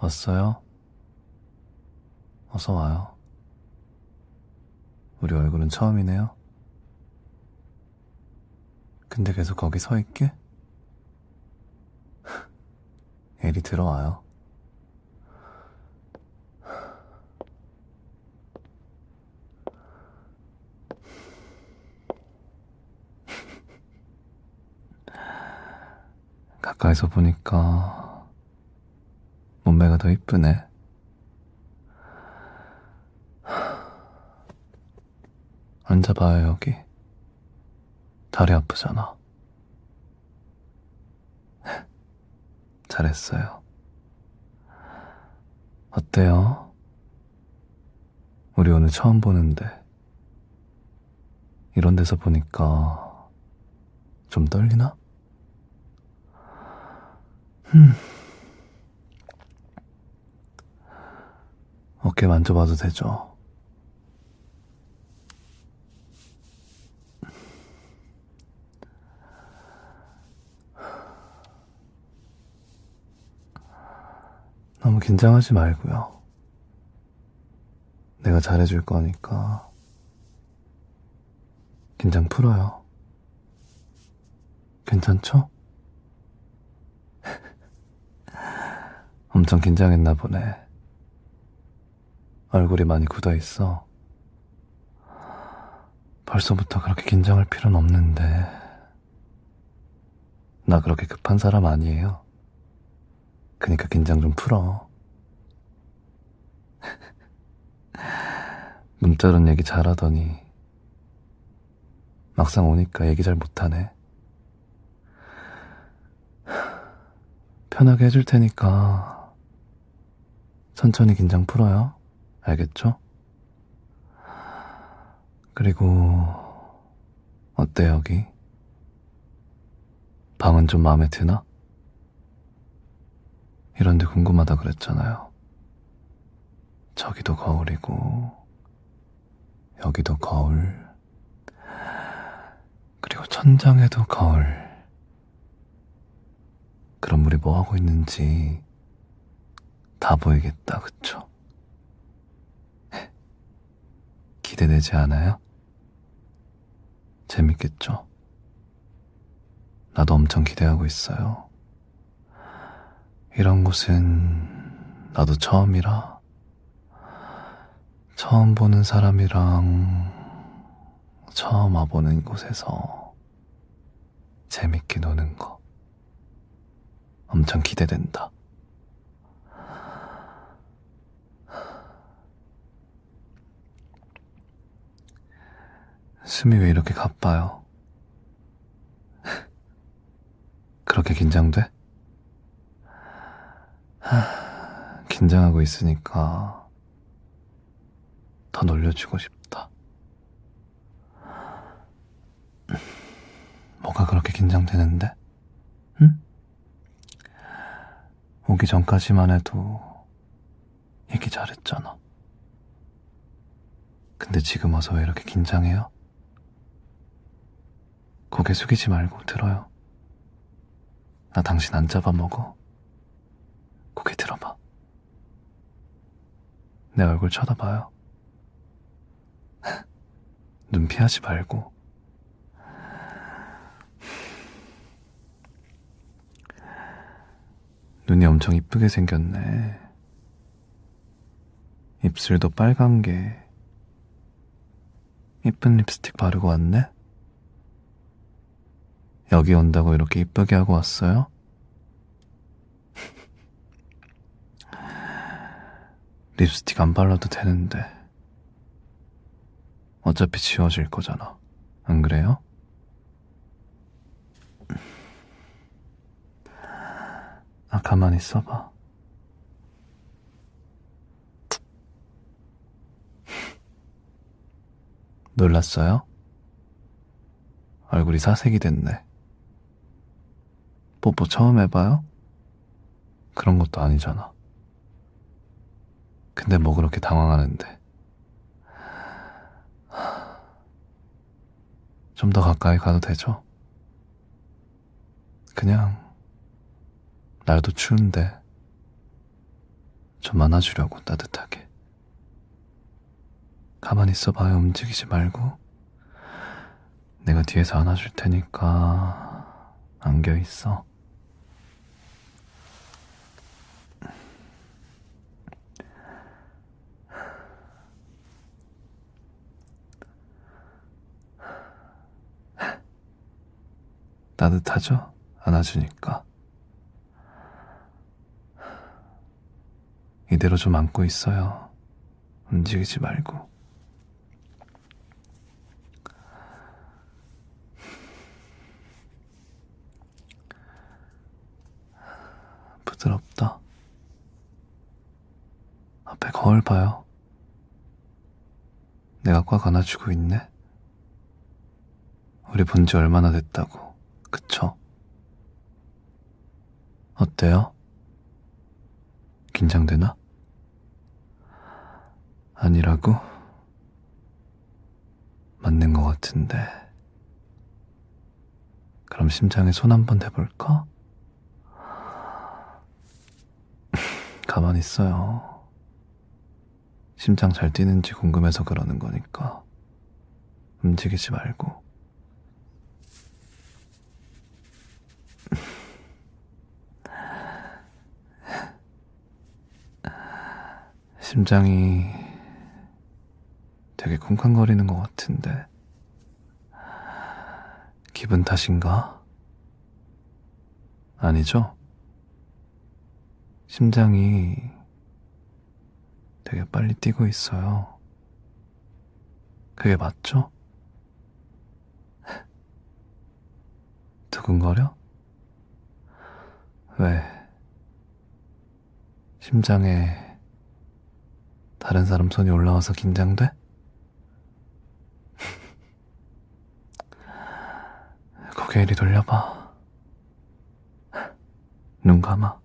왔어요? 어서 와요. 우리 얼굴은 처음이네요. 근데 계속 거기 서 있게? 에리 들어와요. 가까이서 보니까 몸매가 더 이쁘네. 앉아봐요, 여기. 다리 아프잖아. 잘했어요. 어때요? 우리 오늘 처음 보는데. 이런 데서 보니까 좀 떨리나? 흠. 어깨 만져봐도 되죠? 너무 긴장하지 말고요. 내가 잘해줄 거니까 긴장 풀어요. 괜찮죠? 엄청 긴장했나 보네. 얼굴이 많이 굳어 있어. 벌써부터 그렇게 긴장할 필요는 없는데. 나 그렇게 급한 사람 아니에요. 그니까 긴장 좀 풀어. 문자론 얘기 잘하더니 막상 오니까 얘기 잘 못하네. 편하게 해줄 테니까 천천히 긴장 풀어요. 알겠죠? 그리고 어때 여기? 방은 좀 마음에 드나? 이런데 궁금하다 그랬잖아요. 저기도 거울이고, 여기도 거울, 그리고 천장에도 거울. 그럼 우리 뭐 하고 있는지 다 보이겠다, 그쵸? 기대되지 않아요? 재밌겠죠? 나도 엄청 기대하고 있어요. 이런 곳은 나도 처음이라 처음 보는 사람이랑 처음 와보는 곳에서 재밌게 노는 거 엄청 기대된다. 숨이 왜 이렇게 가빠요? 그렇게 긴장돼? 하, 긴장하고 있으니까 더 놀려주고 싶다. 뭐가 그렇게 긴장되는데? 응? 오기 전까지만 해도 얘기 잘했잖아. 근데 지금 와서 왜 이렇게 긴장해요? 고개 숙이지 말고 들어요. 나 당신 안 잡아먹어. 고개 들어봐. 내 얼굴 쳐다봐요. 눈 피하지 말고. 눈이 엄청 이쁘게 생겼네. 입술도 빨간 게 이쁜 립스틱 바르고 왔네? 여기 온다고 이렇게 이쁘게 하고 왔어요? 립스틱 안 발라도 되는데. 어차피 지워질 거잖아. 안 그래요? 아, 가만히 있어봐. 놀랐어요? 얼굴이 사색이 됐네. 뽀뽀 처음 해봐요? 그런 것도 아니잖아. 근데 뭐 그렇게 당황하는데. 좀 더 가까이 가도 되죠? 그냥, 날도 추운데, 좀 안아주려고 따뜻하게. 가만히 있어봐요. 움직이지 말고. 내가 뒤에서 안아줄 테니까 안겨 있어. 따뜻하죠? 안아주니까. 이대로 좀 안고 있어요. 움직이지 말고. 부드럽다. 앞에 거울 봐요. 내가 꽉 안아주고 있네. 우리 본 지 얼마나 됐다고. 그쵸? 어때요? 긴장되나? 아니라고? 맞는 것 같은데. 그럼 심장에 손 한 번 대볼까? 가만히 있어요. 심장 잘 뛰는지 궁금해서 그러는 거니까. 움직이지 말고. 심장이 되게 쿵쾅거리는 것 같은데. 기분 탓인가? 아니죠? 심장이 되게 빨리 뛰고 있어요. 그게 맞죠? 두근거려? 왜? 심장에 다른 사람 손이 올라와서 긴장돼? 고개 이리 돌려봐. 눈 감아.